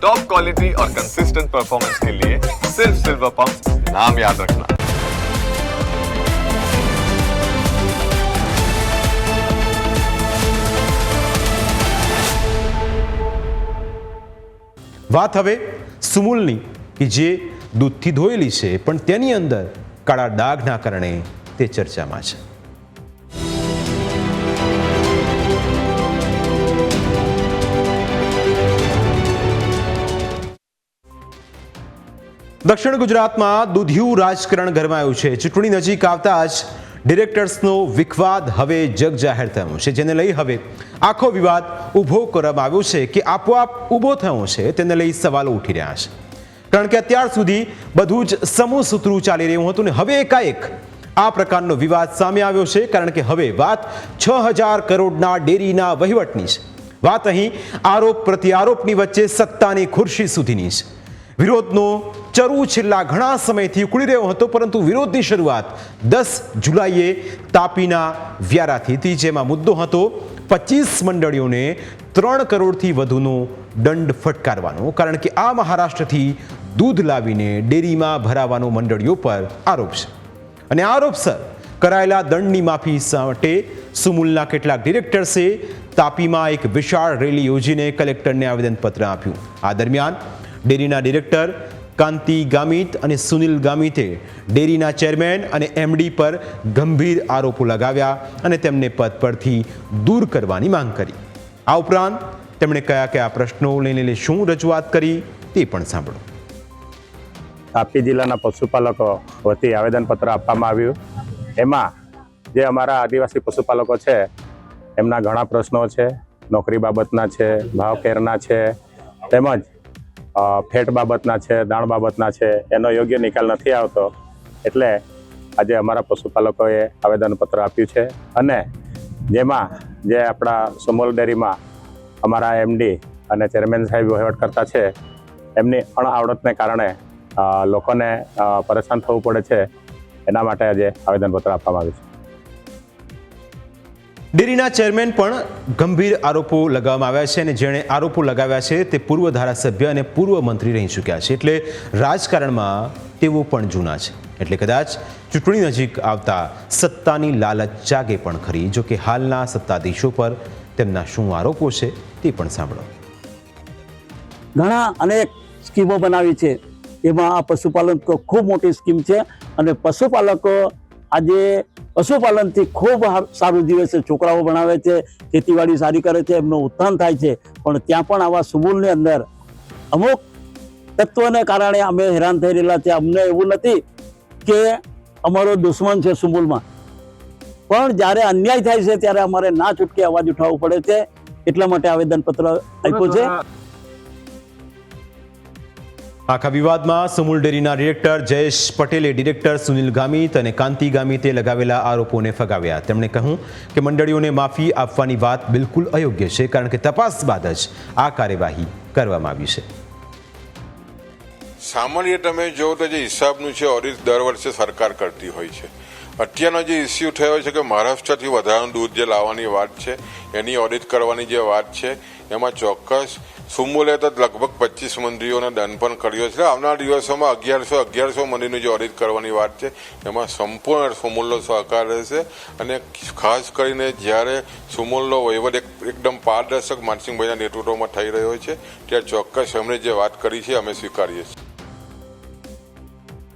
Top quality और consistent performance के लिए सिर्फ सिल्वर पंप नाम याद रखना વાત હવે સુમૂલની કે જે દૂધથી ધોયેલી છે પણ તેની અંદર કાળા ડાઘના કારણે તે ચર્ચામાં છે દક્ષિણ ગુજરાતમાં દૂધિયું રાજકારણ ગરમાયું છે. ચૂંટણી નજીક આવતા જ ડિરેક્ટર્સનો વિખવાદ હવે જગ જાહેર થયો છે. જેને લઈ હવે આખો વિવાદ ઊભો કરવામાં આવ્યો છે કે આપોઆપ ઊભો થયો છે તેને લઈ સવાલો ઉઠી રહ્યા છે. કારણ કે અત્યાર સુધી બધું જ સમૂહ સૂત્રું ચાલી રહ્યું હતું ને હવે એકાએક આ પ્રકારનો વિવાદ સામે આવ્યો છે. કારણ કે હવે વાત છ હજાર કરોડના ડેરીના વહીવટની છે. વાત અહીં આરોપ પ્રત્યારોપની વચ્ચે સત્તાની ખુરશી સુધીની છે. વિરોધનો ચરુ છેલ્લા ઘણા સમયથી ઉકળી રહ્યો હતો, પરંતુ વિરોધની શરૂઆત દસ જુલાઈએ તાપીના વ્યારાથી હતી, જેમાં મુદ્દો હતો પચીસ મંડળીઓને ત્રણ કરોડથી વધુનો દંડ ફટકારવાનો, કારણ કે આ મહારાષ્ટ્રથી દૂધ લાવીને ડેરીમાં ભરાવાનો મંડળીઓ પર આરોપ છે. અને આરોપસર કરાયેલા દંડની માફી માટે સુમુલના કેટલાક ડિરેક્ટર્સે તાપીમાં એક વિશાળ રેલી યોજીને કલેક્ટરને આવેદનપત્ર આપ્યું. આ દરમિયાન ડેરીના ડિરેક્ટર કાંતિ ગામિત અને સુનિલ ગામિતે ડેરીના ચેરમેન અને એમડી પર ગંભીર આરોપો લગાવ્યા અને તેમને પદ પરથી દૂર કરવાની માંગ કરી. આ ઉપરાંત તેમણે કયા કયા પ્રશ્નો લઈને શું રજૂઆત કરી તે પણ સાંભળો. તાપી જિલ્લાના પશુપાલકો વતી આવેદનપત્ર આપવામાં આવ્યું. એમાં જે અમારા આદિવાસી પશુપાલકો છે, એમના ઘણા પ્રશ્નો છે, નોકરી બાબતના છે, ભાવ કેરના છે, તેમજ ફેટ બાબતના છે, દાણ બાબતના છે, એનો યોગ્ય નિકાલ નથી આવતો. એટલે આજે અમારા પશુપાલકોએ આવેદનપત્ર આપ્યું છે અને જેમાં જે આપણા સુમોલ ડેરીમાં અમારા એમડી અને ચેરમેન સાહેબ વહીવટ કરતા છે, એમની અણઆવડતને કારણે લોકોને પરેશાન થવું પડે છે. એના માટે આજે આવેદનપત્ર આપવામાં આવ્યું છે. ડેરીના ચેરમેન પણ ગંભીર આરોપો લગાવવામાં આવ્યા છે અને જેણે આરોપો લગાવ્યા છે તે પૂર્વ ધારાસભ્ય અને પૂર્વ મંત્રી રહી ચૂક્યા છે. એટલે રાજકારણમાં તેઓ પણ જૂના છે. એટલે કદાચ ચૂંટણી નજીક આવતા સત્તાની લાલચ જાગે પણ ખરી. જો કે હાલના સત્તાધીશો પર તેમના શું આરોપો છે તે પણ સાંભળો. ઘણા અનેક સ્કીમો બનાવી છે. એમાં આ પશુપાલન ખૂબ મોટી સ્કીમ છે અને પશુપાલકો આજે પશુપાલનથી ખૂબ સારું જીવે છે, છોકરાઓ ભણાવે છે, ખેતીવાડી સારી કરે છે, એમનું ઉત્થાન થાય છે. પણ ત્યાં પણ આવા સુમૂલની અંદર અમુક તત્વને કારણે અમે હેરાન થઈ રહેલા છે. અમને એવું નથી કે અમારો દુશ્મન છે સુમૂલમાં. પણ જ્યારે અન્યાય થાય છે, ત્યારે અમારે ના છૂટકે અવાજ ઉઠાવવો પડે છે. એટલા માટે આવેદનપત્ર આપ્યું છે. આખા વિવાદમાં સુમુલ ડેરીના ડિરેક્ટર જયેશ પટેલે ડિરેક્ટર સુનિલ ગામિત અને કાંતિ ગામિતે લગાવેલા આરોપોને ફગાવ્યા. તેમણે કહ્યું કે મંડળીઓને માફી આપવાની વાત બિલકુલ અયોગ્ય છે, કારણ કે તપાસ બાદ જ આ કાર્યવાહી કરવામાં આવી છે. સામાન્ય તમે જો તો જે હિસાબનું છે ઓડિટ દર વર્ષે સરકાર કરતી હોય છે. અત્યારનો જે ઇસ્યુ થયો છે કે મહારાષ્ટ્રથી વધારાનું દૂધ જે લાવવાની વાત છે, એની ઓડિટ કરવાની જે વાત છે, એમાં ચોક્કસ સુમુલે તો લગભગ પચીસ મંદિરોને દંડ પણ કર્યો છે. આવનાર દિવસોમાં અગિયારસો અગિયારસો મંદિરની જે ઓડિટ કરવાની વાત છે, એમાં સંપૂર્ણ સુમૂલનો સહકાર રહેશે. અને ખાસ કરીને જ્યારે સુમૂલનો વહીવટ એક, એકદમ પારદર્શક માનસિંહભાઈના નેતૃત્વમાં થઈ રહ્યો છે ત્યારે ચોક્કસ એમણે જે વાત કરી છે, અમે સ્વીકારીએ છીએ.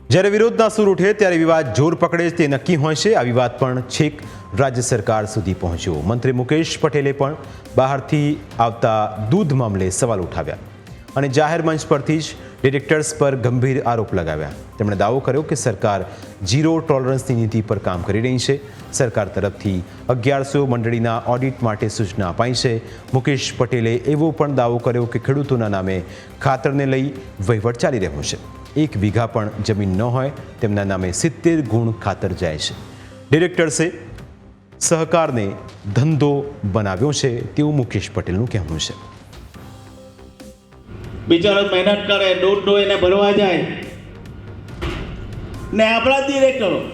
જ્યારે વિરોધના સૂર ઉઠે ત્યારે વિવાદ જોર પકડે તે નક્કી હોય છે. આ વિવાદ પણ છેક રાજ્ય સરકાર સુધી પહોંચ્યો. મંત્રી મુકેશ પટેલે પણ બહારથી આવતા દૂધ મામલે સવાલ ઉઠાવ્યા અને જાહેર મંચ પરથી જ ડિરેક્ટર્સ પર ગંભીર આરોપ લગાવ્યા. તેમણે દાવો કર્યો કે સરકાર ઝીરો ટોલરન્સની નીતિ પર કામ કરી રહી છે. સરકાર તરફથી અગિયારસો મંડળીના ઓડિટ માટે સૂચના અપાઈ છે. મુકેશ પટેલે એવો પણ દાવો કર્યો કે ખેડૂતોના નામે ખાતરને લઈ વહીવટ ચાલી રહ્યો છે. એક વીઘા પણ જમીન ન હોય, તેમના નામે સિત્તેર ગુણ ખાતર જાય છે. ડિરેક્ટર્સે સહકારને ધંધો બનાવ્યો છે, તેવું મુકેશ પટેલનું કહેવું છે. બિચારો મહેનત કરે દોઢ દો એને ભરવા જાય. ને આપણા ડિરેક્ટરો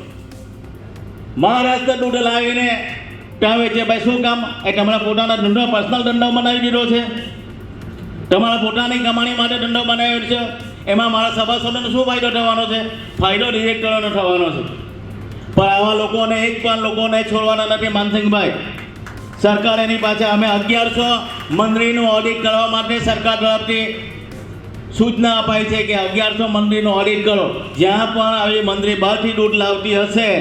મહારાષ્ટ્ર દૂધ લાવીને ત્યાં વેચે. ભાઈ, શું કામ? એ હમણાં પોતાના ધંધો પર્સનલ ધંધો બનાવી દીધો છે? તમારા પોતાની કમાણી માટે ધંધો બનાવ્યો છે? એમાં મારા સભાસદોને શું ફાયદો થવાનો છે? ફાયદો ડિરેક્ટરોને થવાનો છે. પણ આવા લોકોને એક પણ લોકોને છોડવાના નથી માનસિંહભાઈ. સરકાર એની પાસે અમે અગિયારસો મંદિરનું ઓડિટ કરવા માટે સરકાર તરફથી સૂચના અપાઈ છે કે અગિયારસો મંદિરનું ઓડિટ કરો. જ્યાં પણ આવી મંદિર બહારથી દૂધ લાવતી હશે,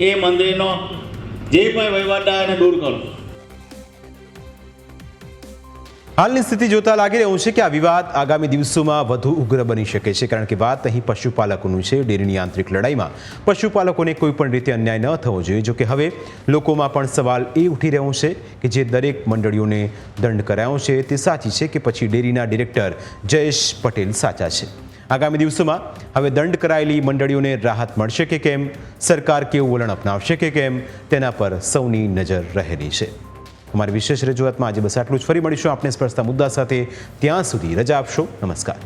એ મંદિરનો જે પણ વહીવટદારને દૂર કરો. હાલની સ્થિતિ જોતા લાગી રહ્યું છે કે આ વિવાદ આગામી દિવસોમાં વધુ ઉગ્ર બની શકે છે, કારણ કે વાત અહીં પશુપાલકોનું છે. ડેરીની આંતરિક લડાઈમાં પશુપાલકોને કોઈ પણ રીતે અન્યાય ન થવો જોઈએ. જોકે હવે લોકોમાં પણ સવાલ એ ઉઠી રહ્યો છે કે જે દરેક મંડળીઓને દંડ કરાયો છે તે સાચી છે કે પછી ડેરીના ડિરેક્ટર જયેશ પટેલ સાચા છે? આગામી દિવસોમાં હવે દંડ કરાયેલી મંડળીઓને રાહત મળશે કે કેમ? સરકાર કેવું વલણ અપનાવશે કે કેમ? તેના પર સૌની નજર રહેલી છે. અમારી વિશેષ રજૂઆતમાં આજે બસ આટલું જ. ફરી મળીશું આપણે સ્પર્શતા મુદ્દા સાથે. ત્યાં સુધી રજા આપશો. નમસ્કાર.